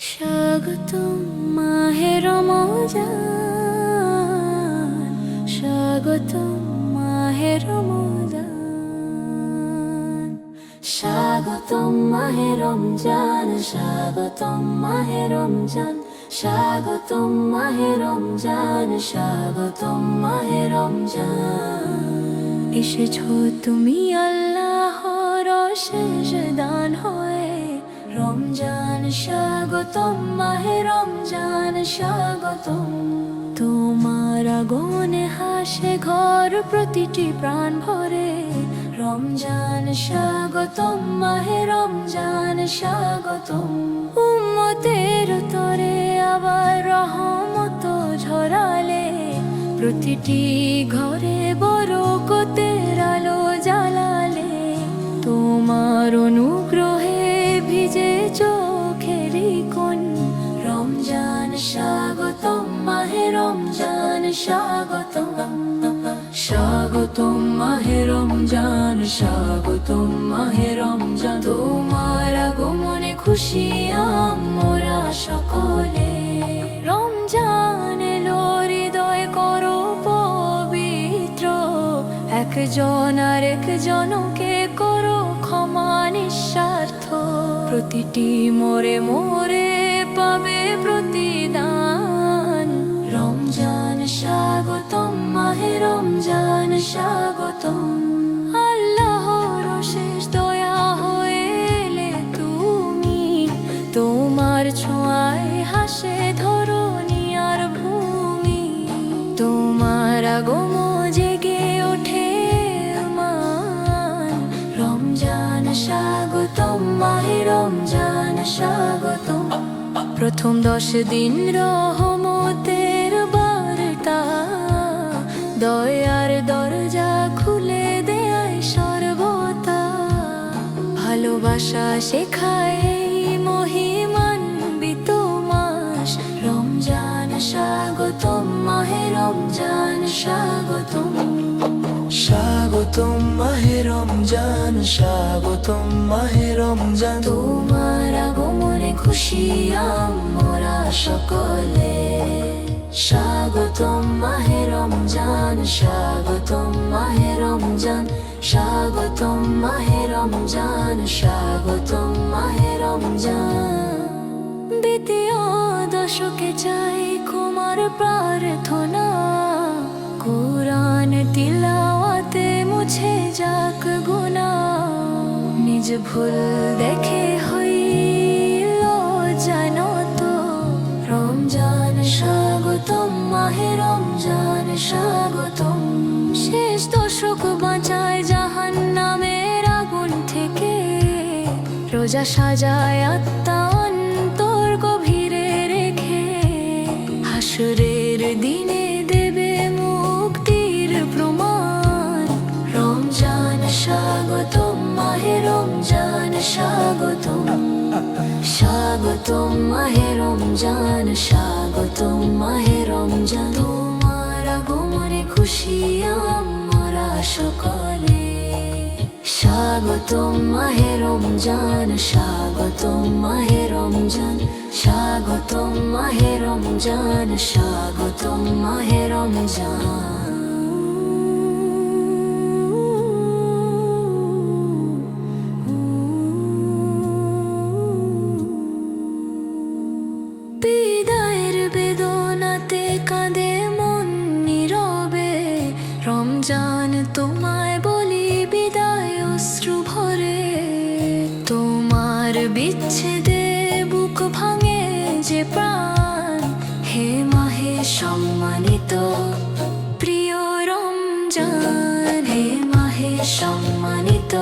স্বাগতম মাহে রমজান স্বাগতম মাহে রমজান। মাহে রমজান। স্বাগতম, মাহে রমজান, স্বাগতম, মাহে রমজান। এসেছ তুমি আল্লাহর শেষ দান হয়ে, রমজান স্বাগতম, মাহে রমজান, স্বাগতম। তোমার আগনে হাসে ঘর, প্রতিটি প্রাণ ভরে রমজান স্বাগতম, মাহে রমজান স্বাগতম। উম্মতের তরে আবার রহমত ঝরালে। প্রতিটি ঘরে বরকতের আলো জ্বালালে। তোমার অনুগ্রহে ভিজে চোখেরই কোন রমজান স্বাগতম, মাহে রমজান স্বাগতম। স্বাগতম, মাহে রমজান, স্বাগতম, মাহে রমজান। তোমার আগমনে খুশি আমরা সকলে। রমজান এলো করো পবিত্র। একজন আর একজনকে করো ক্ষমা নিঃস্বার্থ। প্রতিটি মোরে মোরে পাবে প্রতিদান। রমজান স্বাগতম, মাহে রমজান, স্বাগতম। আল্লাহর শেষ দয়া তুমি। তোমার ছোঁয়ায় হাসে ভূমি। জেগে ওঠে রমজান, স্বাগতম রমজান প্রথম দশ দিন রহমতের দয়ার দরজা খুলে দেয় সর্বতা। ভালোবাসা শেখায় মহিমান্বিত মাস। রমজান স্বাগতম মাহে রমজান স্বাগতম। স্বাগতম মাহে রমজান স্বাগতম মাহে রমজান। তোমার আগমনে খুশি আমরা সকলে। স্বাগতম মাহে রমজান, স্বাগতম মাহে রমজান, স্বাগতম মাহে রমজান, স্বাগতম মাহে রমজান। দ্বিতীয় দশকে চাই কুমার প্রার্থনা, কোরআন তিলাওয়াতে মুছে যাক গুনা নিজ ভুল দেখে হইল রোজা সাজায় আত্মা অন্তর গভীরে রেখে হাসুরের দিনে দেবে মুক্তির প্রমাণ। রমজান স্বাগতম, মাহে রমজান স্বাগতম। স্বাগতম, মাহে রমজান স্বাগতম, মাহে রমজান। তোমার আগমনে খুশি আমরা সকলে। স্বাগতম মাহে রমজান স্বাগতম মাহে রমজান স্বাগতম মাহে রমজান স্বাগতম মাহে রমজান। বিচ্ছেদে বুক ভাঙে যে প্রাণ। হে মাহে সম্মানিত প্রিয় রমজান। হে মাহে সম্মানিত